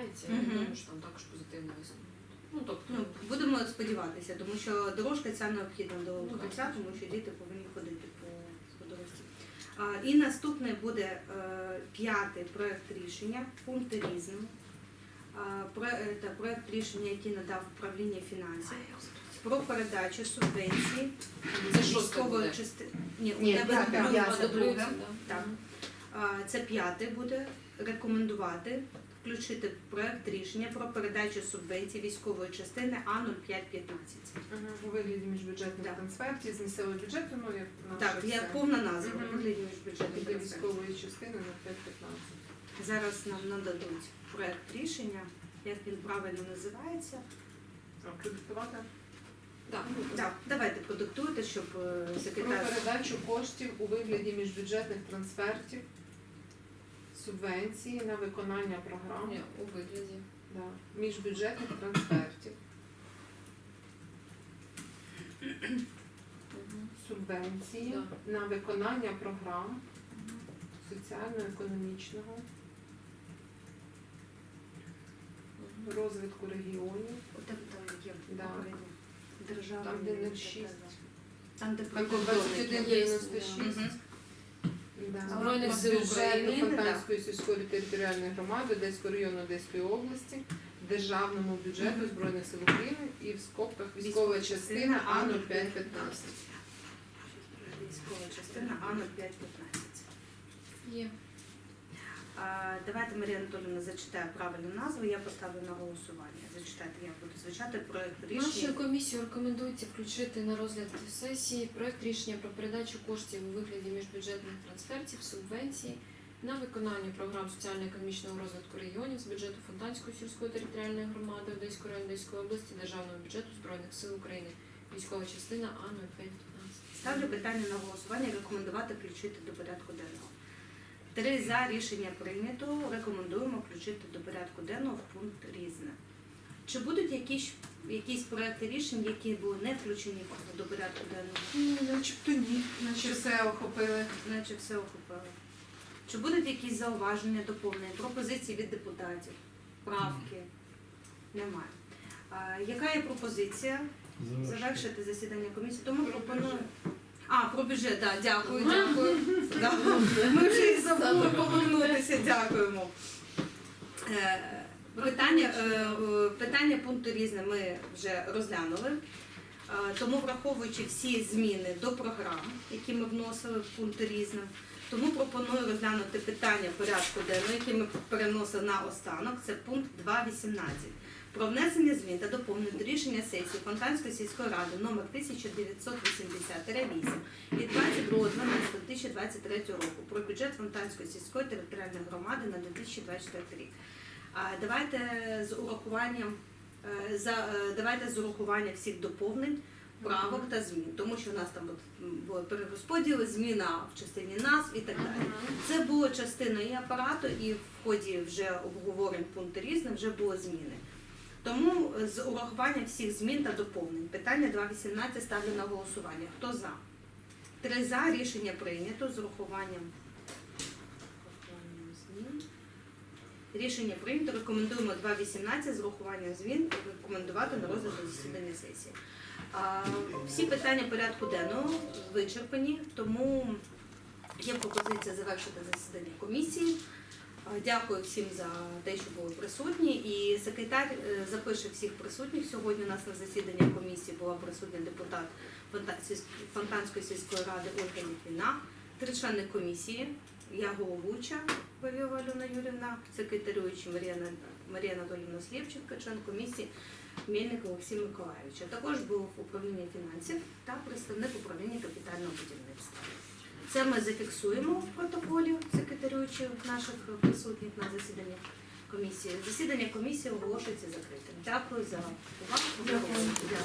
міняється, я Мгм. думаю, що там також позитивний висновок. Ну, тобто, Ну, будемо сподіватися, тому що дорожка ця необхідна до Ну, кінця, тому що діти повинні ходити по, по дорожці. А, і наступне буде е, п'ятий проект рішення, пункти різними. А, про, е, проект рішення, який надав управління фінансів про передачу субвенції Це шосте військової буде. Ні, у Ні, тебе п'яте, друге, п'яте. це друге. Так. А, Це п'яте буде рекомендувати включити в проект рішення про передачу субвенції військової частини А 0515. У вигляді міжбюджетних Так. трансфертів з місцевого бюджету, ну як Так, все. повна назва Мгм. вигляді міжбюджетних Для трансфертів. військової частини на 5-15. Зараз нам нададуть проект рішення, як він правильно називається. А продиктувати? Так. Так, давайте продиктуйте, щоб е, Про секретар. передачу коштів у вигляді міжбюджетних трансфертів, субвенції на виконання програм. У вигляді. Да. Міжбюджетних трансфертів, субвенції Да. на виконання програм соціально-економічного розвитку регіонів. Там є Да. Державний Там, де 06. Там, де Так, 2196. Збройних сил України, Фонтанської сільської територіальної громади Одеського району Одеської області, державному бюджету Збройних сил України і в скобках військова частина А 0515. Військова частина А 0515. Є. Давайте Марія Анатолійовна зачитає правильну назву, я поставлю на голосування. Зачитайте, як буде звучати проект Нашою рішення. комісією рекомендується включити на розгляд сесії проект рішення про передачу коштів у вигляді міжбюджетних трансфертів, субвенцій на виконання програм соціально-економічного розвитку регіонів з бюджету Фонтанської сільської територіальної громади Одеської району Одеської області, Державного бюджету Збройних сил України, військова частина А 0515. Ставлю питання на голосування рекомендувати включити до порядку денного. Три за рішення прийнято. Рекомендуємо включити до порядку денного в пункт різне. Чи будуть якісь, якісь проекти рішень, які були не включені до порядку денного? Ну, Начебто ні, наче все охопили. Наче все охопили. Чи будуть якісь зауваження, доповнення, пропозиції від депутатів, правки? Немає. А, яка є пропозиція? Завершити засідання комісії. Тому пропоную. А, про бюджет, да, дякую, дякую. Да, Ми вже і забули повернутися, дякуємо. Е, Питання, е, е, питання пункту різне ми вже розглянули. Тому враховуючи всі зміни до програм, які ми вносили в пункти різне, тому пропоную розглянути питання порядку денного, які ми переносили на останок. Це пункт 2.18 про внесення змін та доповнень до рішення сесії Фонтанської сільської ради номер 1980-8 від 22.12.2023 року про бюджет Фонтанської сільської територіальної громади на 2024 рік. Давайте з урахуванням е, за е, давайте з урахуванням всіх доповнень, правок та змін, тому що у нас там були перерозподіли, зміна в частині назв і так далі. Це було частиною і апарату, і в ході вже обговорень пункту різних вже були зміни. Тому е, з урахуванням всіх змін та доповнень. Питання 2.18 ставлю на голосування. Хто за? Три за рішення прийнято з урахуванням змін. Рішення прийнято. Рекомендуємо 2.18 з урахуванням змін рекомендувати на розгляд засідання сесії. А, Всі питання порядку денного вичерпані, тому є пропозиція завершити засідання комісії. А, Дякую всім за те, що були присутні. І секретар е, запише всіх присутніх. Сьогодні у нас на засіданні комісії була присутня депутат Фонта- Фонтанської сільської ради Ольга Літвіна, три члени комісії. Я головуча Вавєва Альона Юрівна, секретарююча Марія, На- Марія Анатоліївна Слєвченко, член комісії Мельник Олексій Миколаївич. Також був управління фінансів та представник управління капітального будівництва. Це ми зафіксуємо в протоколі секретарюючих наших присутніх на засіданні комісії. Засідання комісії оголошується закритим. Дякую за увагу. Дякую.